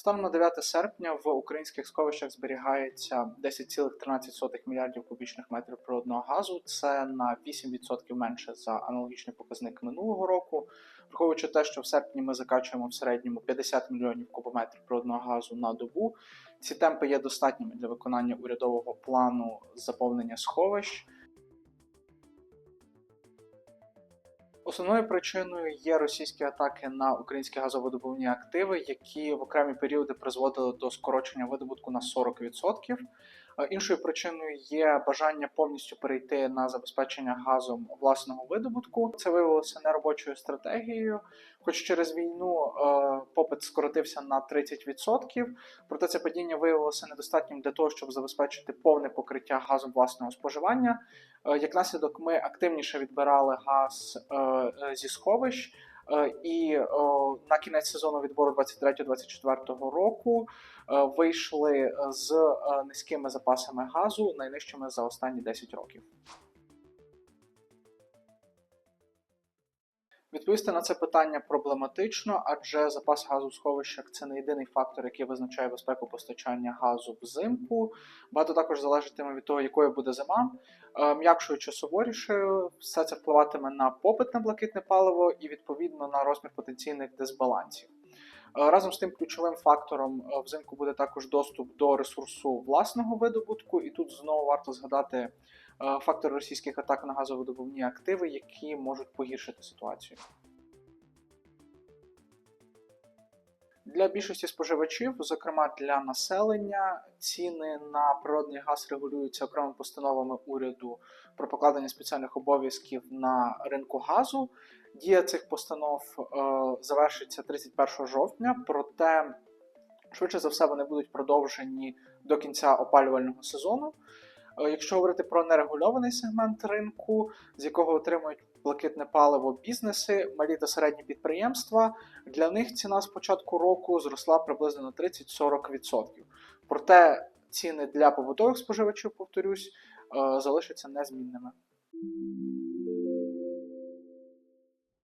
Станом на 9 серпня в українських сховищах зберігається 10,13 мільярдів кубічних метрів природного газу. Це на 8% менше за аналогічний показник минулого року. Враховуючи те, що в серпні ми закачуємо в середньому 50 мільйонів кубометрів природного газу на добу. Ці темпи є достатніми для виконання урядового плану заповнення сховищ. Основною причиною є російські атаки на українські газовидобувні активи, які в окремі періоди призводили до скорочення видобутку на 40%. Е, Іншою причиною є бажання повністю перейти на забезпечення газом власного видобутку. Це виявилося неробочою стратегією, хоч через війну е, попит скоротився на 30%, проте це падіння виявилося недостатнім для того, щоб забезпечити повне покриття газом власного споживання. Е, Як наслідок, ми активніше відбирали газ е, зі сховищ. Е, І на кінець сезону відбору 23-24 року е, вийшли е, з е, низькими запасами газу, найнижчими за останні 10 років. Відповісти на це питання проблематично, адже запас газу в сховищах це не єдиний фактор, який визначає безпеку постачання газу взимку. Багато також залежатиме від того, якою буде зима. Е, М'якшою чи суворішою, все це впливатиме на попит на блакитне паливо і відповідно на розмір потенційних дисбалансів. Е, Разом з тим, ключовим фактором е, взимку буде також доступ до ресурсу власного видобутку, і тут знову варто згадати фактор російських атак на газовидобувні активи, які можуть погіршити ситуацію. Для більшості споживачів, зокрема для населення, ціни на природний газ регулюються окремими постановами уряду про покладення спеціальних обов'язків на ринку газу. Дія цих постанов е, завершиться 31 жовтня, проте швидше за все вони будуть продовжені до кінця опалювального сезону. Е, Якщо говорити про нерегульований сегмент ринку, з якого отримують блакитне паливо бізнеси, малі та середні підприємства, для них ціна з початку року зросла приблизно на 30-40%. Проте ціни для побутових споживачів, повторюсь, е, залишаться незмінними.